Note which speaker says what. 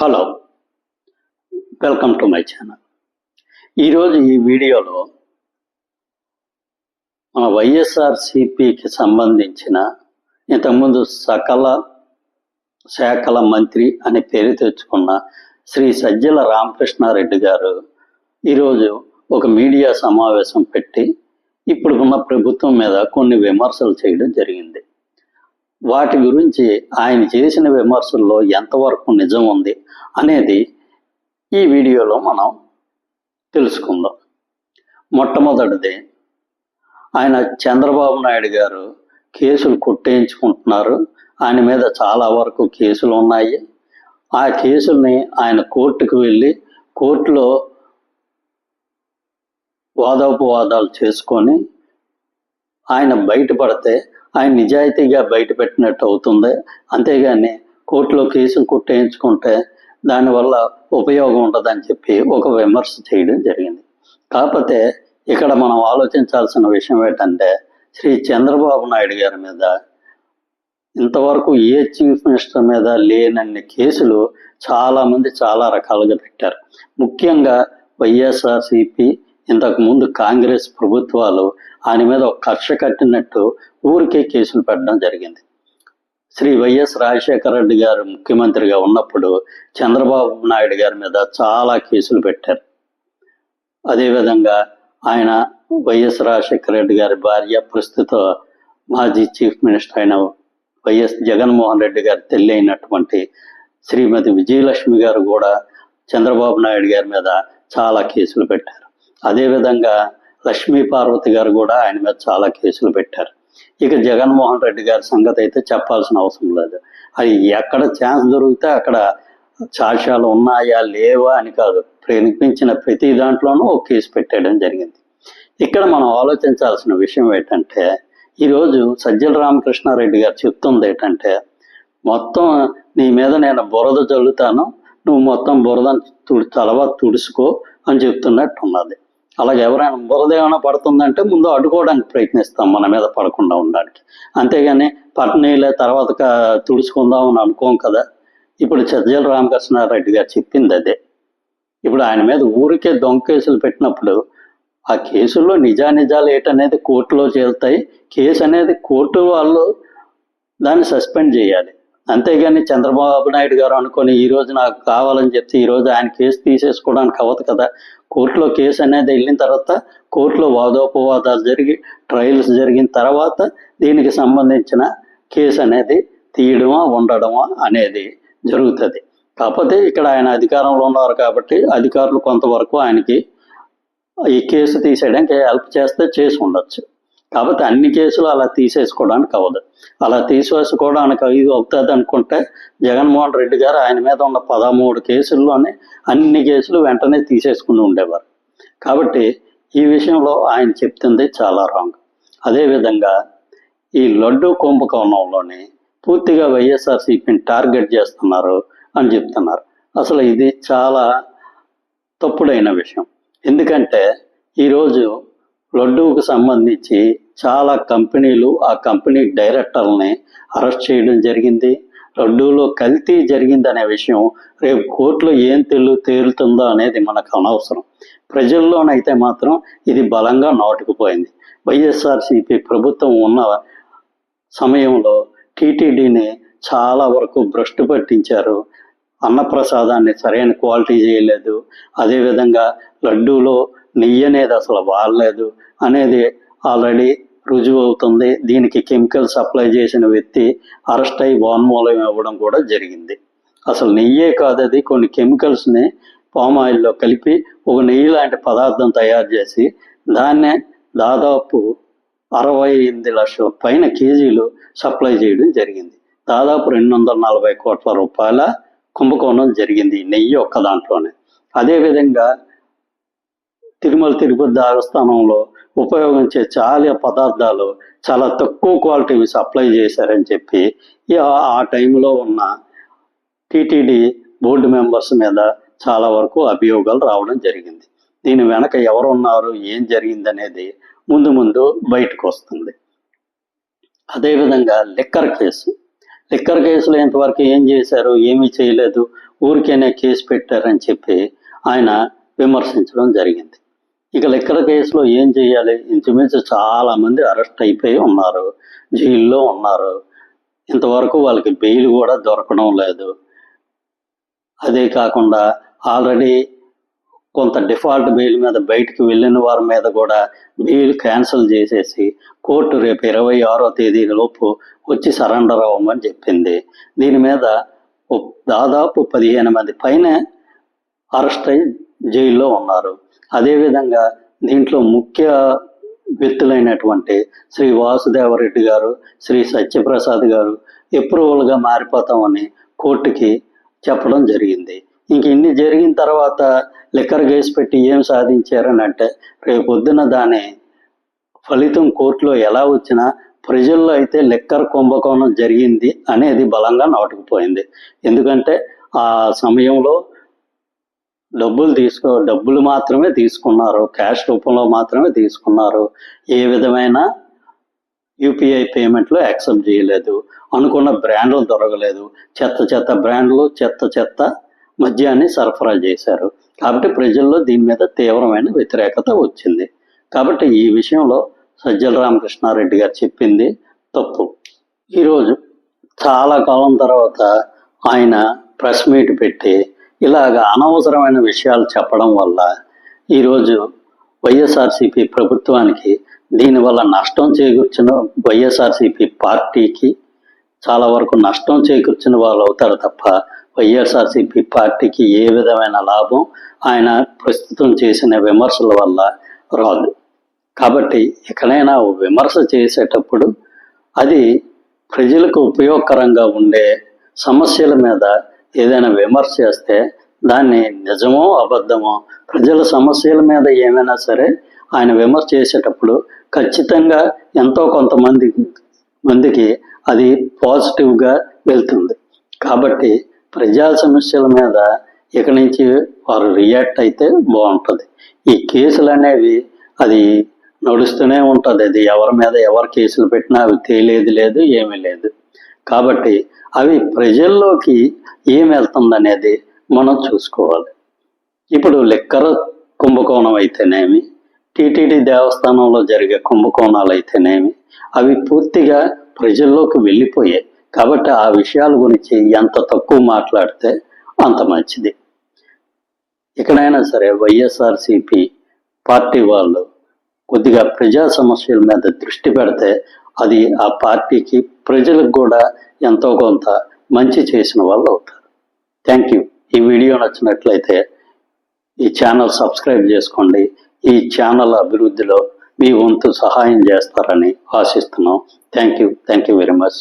Speaker 1: Hello welcome to my channel. ఈరోజు ఈ వీడియోలో మన వైఎస్ఆర్సిపికి సంబంధించిన ఇంతకుముందు సకల శాఖల మంత్రి అనే పేరు తెచ్చుకున్న శ్రీ సజ్జల రామకృష్ణారెడ్డి గారు ఈరోజు ఒక మీడియా సమావేశం పెట్టి ఇప్పుడు ఉన్న ప్రభుత్వం మీద కొన్ని విమర్శలు చేయడం జరిగింది. వాటి గురించి ఆయన చేసిన విమర్శల్లో ఎంతవరకు నిజం ఉంది అనేది ఈ వీడియోలో మనం తెలుసుకుందాం. మొట్టమొదటిది ఆయన చంద్రబాబు నాయుడు గారు కేసులు కొట్టేయించుకుంటున్నారు. ఆయన మీద చాలా వరకు కేసులు ఉన్నాయి. ఆ కేసుల్ని ఆయన కోర్టుకు వెళ్ళి కోర్టులో వాదోపవాదాలు చేసుకొని ఆయన బయటపడితే ఆయన నిజాయితీగా బయట పెట్టినట్టు అవుతుంది. అంతేగాని కోర్టులో కేసులు కొట్టేయించుకుంటే దానివల్ల ఉపయోగం ఉండదని చెప్పి ఒక విమర్శ చేయడం జరిగింది. కాకపోతే ఇక్కడ మనం ఆలోచించాల్సిన విషయం ఏంటంటే శ్రీ చంద్రబాబు నాయుడు గారి మీద ఇంతవరకు ఏ చీఫ్ మినిస్టర్ మీద లేనన్ని కేసులు చాలామంది చాలా రకాలుగా పెట్టారు. ముఖ్యంగా వైఎస్ఆర్సిపి ఇంతకుముందు కాంగ్రెస్ ప్రభుత్వాలు ఆయన మీద ఒక కక్ష కట్టినట్టు ఊరికే కేసులు పెట్టడం జరిగింది. శ్రీ వైఎస్ రాజశేఖర రెడ్డి గారు ముఖ్యమంత్రిగా ఉన్నప్పుడు చంద్రబాబు నాయుడు గారి మీద చాలా కేసులు పెట్టారు. అదేవిధంగా ఆయన వైఎస్ రాజశేఖర రెడ్డి గారి భార్య ప్రస్తుత మాజీ చీఫ్ మినిస్టర్ అయిన వైఎస్ జగన్మోహన్ రెడ్డి గారి తల్లి అయినటువంటి శ్రీమతి విజయలక్ష్మి గారు కూడా చంద్రబాబు నాయుడు గారి మీద చాలా కేసులు పెట్టారు. అదేవిధంగా లక్ష్మీ పార్వతి గారు కూడా ఆయన మీద చాలా కేసులు పెట్టారు. ఇక జగన్మోహన్ రెడ్డి గారి సంగతి అయితే చెప్పాల్సిన అవసరం లేదు. అది ఎక్కడ ఛాన్స్ దొరికితే అక్కడ సాక్ష్యాలు ఉన్నాయా లేవా అని కాదు. ప్రయత్నించిన ప్రతి దాంట్లోనూ ఒక కేసు పెట్టడం జరిగింది. ఇక్కడ మనం ఆలోచించాల్సిన విషయం ఏంటంటే ఈరోజు సజ్జల రామకృష్ణారెడ్డి గారు చెప్తుంది ఏంటంటే మొత్తం నీ మీద నేను బురద చల్లుతాను నువ్వు మొత్తం బురద తుడి తలవ తుడుచుకో అని చెప్తున్నట్టు ఉన్నది. అలాగే ఎవరైనా బురద ఏమైనా పడుతుందంటే ముందు అడ్డుకోవడానికి ప్రయత్నిస్తాం మన మీద పడకుండా ఉండడానికి. అంతేగాని పట్టనీళ్ళే తర్వాత తుడుచుకుందాం అని అనుకోం కదా. ఇప్పుడు సజ్జల రామకృష్ణారెడ్డి గారు చెప్పింది అదే. ఇప్పుడు ఆయన మీద ఊరికే దొంగ కేసులు పెట్టినప్పుడు ఆ కేసుల్లో నిజానిజాలు ఏటనేది కోర్టులో చేరుతాయి. కేసు అనేది కోర్టు వాళ్ళు దాన్ని సస్పెండ్ చేయాలి. అంతేగాని చంద్రబాబు నాయుడు గారు అనుకొని ఈ రోజు నాకు కావాలని చెప్తే ఈ రోజు ఆయన కేసు తీసేసుకోవడానికి అవ్వదు కదా. కోర్టులో కేసు అనేది వెళ్ళిన తర్వాత కోర్టులో వాదోపవాదాలు జరిగి ట్రయల్స్ జరిగిన తర్వాత దీనికి సంబంధించిన కేసు అనేది తీయడమా ఉండడమా అనేది జరుగుతుంది. కాకపోతే ఇక్కడ ఆయన అధికారంలో ఉన్నారు కాబట్టి అధికారులు కొంతవరకు ఆయనకి ఈ కేసు తీసేయడానికి హెల్ప్ చేస్తే చేసి ఉండొచ్చు. కాబట్టి అన్ని కేసులు అలా తీసేసుకోవడానికి అవ్వదు. అలా తీసేసుకోవడానికి ఇది అవుతుంది అనుకుంటే జగన్మోహన్ రెడ్డి గారు ఆయన మీద ఉన్న పదమూడు కేసుల్లోనే అన్ని కేసులు వెంటనే తీసేసుకుని ఉండేవారు. కాబట్టి ఈ విషయంలో ఆయన చెప్తుంది చాలా రాంగ్. అదేవిధంగా ఈ లడ్డు కుంభకోణంలోని పూర్తిగా వైఎస్ఆర్సీపీని టార్గెట్ చేస్తున్నారు అని చెప్తున్నారు. అసలు ఇది చాలా తప్పుడైన విషయం. ఎందుకంటే ఈరోజు లడ్డూకు సంబంధించి చాలా కంపెనీలు ఆ కంపెనీ డైరెక్టర్ని అరెస్ట్ చేయడం జరిగింది. లడ్డూలో కల్తీ జరిగిందనే విషయం రేపు కోర్టులో ఏం తెలు తేలుతుందో అనేది మనకు అనవసరం. ప్రజల్లోనైతే మాత్రం ఇది బలంగా నాటుకుపోయింది. వైఎస్ఆర్సీపీ ప్రభుత్వం ఉన్న సమయంలో టీటీడీని చాలా వరకు భ్రష్టు పట్టించారు. అన్నప్రసాదాన్ని సరైన క్వాలిటీ చేయలేదు. అదేవిధంగా లడ్డూలో నెయ్యి అనేది అసలు వాడలేదు అనేది ఆల్రెడీ రుజువు అవుతుంది దీనికి కెమికల్ సప్లై చేసిన వ్యక్తి అరెస్ట్ అయి వాన్మూలం ఇవ్వడం కూడా జరిగింది. అసలు నెయ్యే కాదు అది. కొన్ని కెమికల్స్ని పామ్ ఆయిల్లో కలిపి ఒక నెయ్యి లాంటి పదార్థం తయారు చేసి దాన్నే దాదాపు అరవై ఎనిమిది లక్షల పైన కేజీలు సప్లై చేయడం జరిగింది. దాదాపు రెండు వందల నలభై కోట్ల రూపాయల కుంభకోణం జరిగింది నెయ్యి ఒక్క దాంట్లోనే. అదేవిధంగా తిరుమల తిరుపతి దేవస్థానంలో ఉపయోగించే చాలా పదార్థాలు చాలా తక్కువ క్వాలిటీవి సప్లై చేశారని చెప్పి ఆ- టైంలో ఉన్న టీటీడీ బోర్డు మెంబర్స్ మీద చాలా వరకు అభియోగాలు రావడం జరిగింది. దీని వెనక ఎవరున్నారు ఏం జరిగింది అనేది ముందు ముందు బయటకు వస్తుంది. అదేవిధంగా లిక్కర్ కేసు. లిక్కర్ కేసులో ఇంతవరకు ఏం చేశారు ఏమీ చేయలేదు ఊరికేనే కేసు పెట్టారని చెప్పి ఆయన విమర్శించడం జరిగింది. ఇక లెక్కల కేసులో ఏం చేయాలి? ఇంచుమించు చాలా మంది అరెస్ట్ అయిపోయి ఉన్నారు. జైల్లో ఉన్నారు. ఇంతవరకు వాళ్ళకి బెయిల్ కూడా దొరకడం లేదు. అదే కాకుండా ఆల్రెడీ కొంత డిఫాల్ట్ బెయిల్ మీద బయటికి వెళ్ళిన వారి మీద కూడా బెయిల్ క్యాన్సిల్ చేసేసి కోర్టు రేపు ఇరవై ఆరో తేదీ లోపు వచ్చి సరెండర్ అవ్వమని చెప్పింది. దీని మీద దాదాపు పదిహేను మంది పైన అరెస్ట్ అయి జైల్లో ఉన్నారు. అదేవిధంగా దీంట్లో ముఖ్య వ్యక్తులైనటువంటి శ్రీ వాసుదేవరెడ్డి గారు శ్రీ సత్యప్రసాద్ గారు ఎప్రూవల్గా మారిపోతామని కోర్టుకి చెప్పడం జరిగింది. ఇంక ఇన్ని జరిగిన తర్వాత లిక్కర్ కేసు పెట్టి ఏం సాధించారని అంటే రేపొద్దున దాని ఫలితం కోర్టులో ఎలా వచ్చినా ప్రజల్లో అయితే లిక్కర్ కుంభకోణం జరిగింది అనేది బలంగా నాటుకుపోయింది. ఎందుకంటే ఆ సమయంలో డబ్బులు తీసుకో డబ్బులు మాత్రమే తీసుకున్నారు. క్యాష్ రూపంలో మాత్రమే తీసుకున్నారు. ఏ విధమైన యూపీఐ పేమెంట్లు యాక్సెప్ట్ చేయలేదు. అనుకున్న బ్రాండ్లు దొరకలేదు. చెత్త చెత్త బ్రాండ్లు చెత్త చెత్త మద్యాన్ని సరఫరా చేశారు. కాబట్టి ప్రజల్లో దీని మీద తీవ్రమైన వ్యతిరేకత వచ్చింది. కాబట్టి ఈ విషయంలో సజ్జల రామకృష్ణారెడ్డి గారు చెప్పింది తప్పు. ఈరోజు చాలా కాలం తర్వాత ఆయన ప్రెస్ మీట్ పెట్టి ఇలాగ అనవసరమైన విషయాలు చెప్పడం వల్ల ఈరోజు వైఎస్ఆర్సీపీ ప్రభుత్వానికి దీనివల్ల నష్టం చేకూర్చిన వైఎస్ఆర్సీపీ పార్టీకి చాలా వరకు నష్టం చేకూర్చిన వాళ్ళు అవుతారు తప్ప వైఎస్ఆర్సీపీ పార్టీకి ఏ విధమైన లాభం ఆయన ప్రస్తుతం చేసిన విమర్శల వల్ల రాదు. కాబట్టి ఎక్కడైనా విమర్శ చేసేటప్పుడు అది ప్రజలకు ఉపయోగకరంగా ఉండే సమస్యల మీద ఏదైనా విమర్శ చేస్తే దాన్ని నిజమో అబద్ధమో ప్రజల సమస్యల మీద ఏమైనా సరే ఆయన విమర్శ చేసేటప్పుడు ఖచ్చితంగా ఎంతో కొంతమంది మందికి అది పాజిటివ్గా వెళ్తుంది. కాబట్టి ప్రజా సమస్యల మీద ఇక నుంచి వారు రియాక్ట్ అయితే బాగుంటుంది. ఈ కేసులు అనేవి అది నడుస్తూనే ఉంటుంది. అది ఎవరి మీద ఎవరు కేసులు పెట్టినా అవి తేలేది లేదు ఏమీ లేదు. కాబట్టి అవి ప్రజల్లోకి ఏం వెళ్తుంది అనేది మనం చూసుకోవాలి. ఇప్పుడు లెక్కర కుంభకోణం అయితేనేమి టీటీడీ దేవస్థానంలో జరిగే కుంభకోణాలు అయితేనేమి అవి పూర్తిగా ప్రజల్లోకి వెళ్ళిపోయాయి. కాబట్టి ఆ విషయాల గురించి ఎంత తక్కువ మాట్లాడితే అంత మంచిది. ఎక్కడైనా సరే వైఎస్ఆర్సిపి పార్టీ వాళ్ళు కొద్దిగా ప్రజా సమస్యల మీద దృష్టి పెడితే అది ఆ పార్టీకి ప్రజలకు కూడా ఎంతో కొంత మంచి చేసిన వాళ్ళు అవుతారు. థ్యాంక్ యూ ఈ వీడియో నచ్చినట్లయితే ఈ ఛానల్ సబ్స్క్రైబ్ చేసుకోండి. ఈ ఛానల్ అభివృద్ధిలో మీ వంతు సహాయం చేస్తారని ఆశిస్తున్నాం. Thank you thank you very much